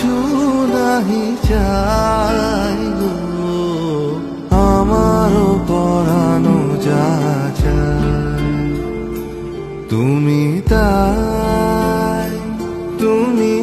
কিছু নাহি চাই গো। আমারও পরানো যা তুমি তাই তুমি